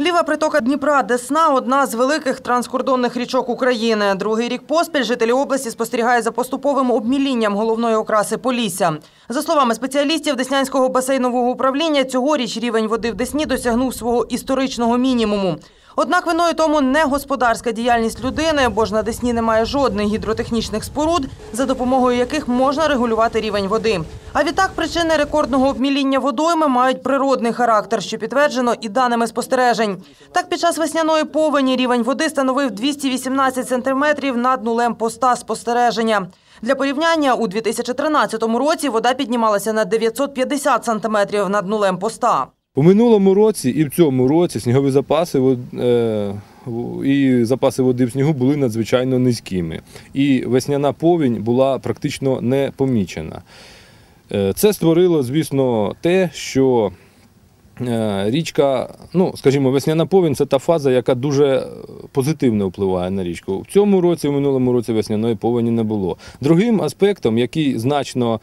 Ліва притока Дніпра Десна одна з великих транскордонних річок України. Другий рік поспіль жителі області спостерігають за поступовим обмілінням головної окраси Полісся. За словами спеціалістів Деснянського басейнового управління, цьогоріч рівень води в Десні досягнув свого історичного мінімуму. Однак виною тому не господарська діяльність людини, бо ж на Десні немає жодних гідротехнічних споруд, за допомогою яких можна регулювати рівень води. А відтак причини рекордного обміління водойми мають природний характер, що підтверджено і даними спостережень. Так, під час весняної повені рівень води становив 218 сантиметрів над нулем поста спостереження. Для порівняння, у 2013 році вода піднімалася на 950 сантиметрів над нулем поста. У минулому році і в цьому році снігові запаси е, і запаси води в снігу були надзвичайно низькими. І весняна повінь була практично не помічена. Е, Це створило, звісно, те, що е, річка, ну, скажімо, весняна повінь це та фаза, яка дуже позитивно впливає на річку. В цьому році, в минулому році весняної повені не було. Другим аспектом, який значно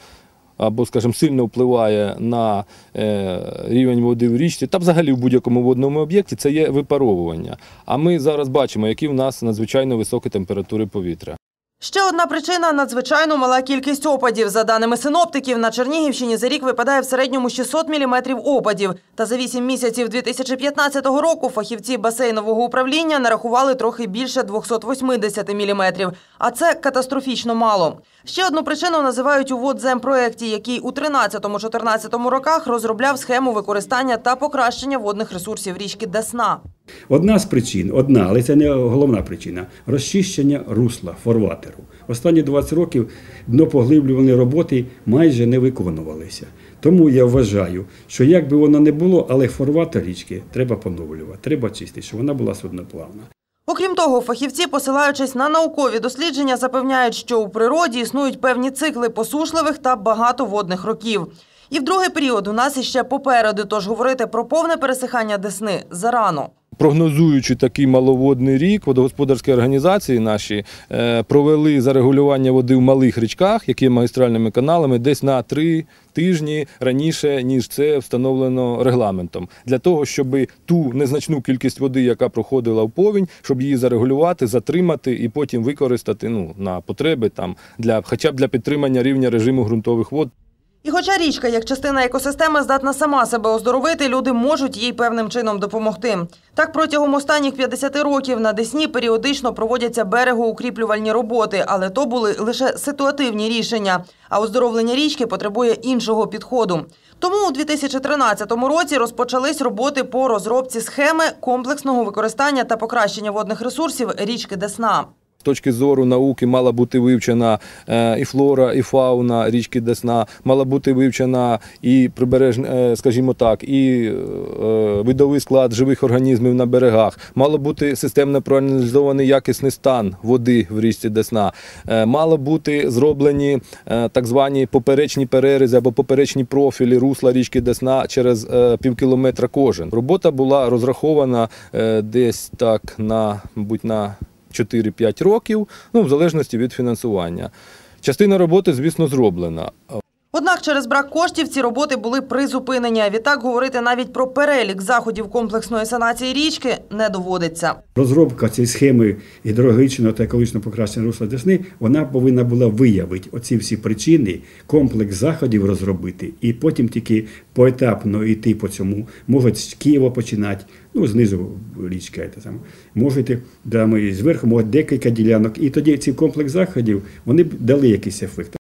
або, скажімо, сильно впливає на е, рівень води в річці, та взагалі в будь-якому водному об'єкті, це є випаровування. А ми зараз бачимо, які в нас надзвичайно високі температури повітря. Ще одна причина – надзвичайно мала кількість опадів. За даними синоптиків, на Чернігівщині за рік випадає в середньому 600 міліметрів опадів. Та за 8 місяців 2015 року фахівці басейнового управління нарахували трохи більше 280 міліметрів. А це катастрофічно мало. Ще одну причину називають у Водземпроекті, який у 13-14 роках розробляв схему використання та покращення водних ресурсів річки Десна. Одна з причин, одна, але це не головна причина розчищення русла форватеру. Останні 20 років днопоглиблювані роботи майже не виконувалися. Тому я вважаю, що як би воно не було, але форватер річки треба поновлювати, треба чистити, щоб вона була судноплавна. Окрім того, фахівці, посилаючись на наукові дослідження, запевняють, що у природі існують певні цикли посушливих та багатоводних років. І в другий період у нас іще попереду, тож говорити про повне пересихання Десни зарано. Прогнозуючи такий маловодний рік, водогосподарські організації наші е, провели зарегулювання води в малих річках, які є магістральними каналами, десь на три тижні раніше, ніж це встановлено регламентом, для того, щоб ту незначну кількість води, яка проходила в повінь, щоб її зарегулювати, затримати і потім використати ну, на потреби там для хоча б для підтримання рівня режиму ґрунтових вод. І хоча річка, як частина екосистеми, здатна сама себе оздоровити, люди можуть їй певним чином допомогти. Так, протягом останніх 50 років на Десні періодично проводяться берегоукріплювальні роботи, але то були лише ситуативні рішення. А оздоровлення річки потребує іншого підходу. Тому у 2013 році розпочались роботи по розробці схеми комплексного використання та покращення водних ресурсів річки Десна. Точки зору науки мала бути вивчена е, і флора, і фауна річки Десна, мала бути вивчена і прибережна, е, скажімо так, і е, видовий склад живих організмів на берегах, мало бути системно проаналізований якісний стан води в річці Десна, мало бути зроблені так звані поперечні переризи або поперечні профілі русла річки Десна через півкілометра кожен. Робота була розрахована десь так на, мабуть, на 4-5 років, ну, в залежності від фінансування. Частина роботи, звісно, зроблена. Однак через брак коштів ці роботи були призупинені. Відтак говорити навіть про перелік заходів комплексної санації річки не доводиться. Розробка цієї схеми гідрологічного та екологічного покращення русла Десни, вона повинна була виявити оці всі причини, комплекс заходів розробити, і потім тільки поетапно йти по цьому. Можуть з Києва починати, ну знизу річка, це саме. можете там, зверху, може декілька ділянок. І тоді ці комплекс заходів вони б дали якийсь ефект.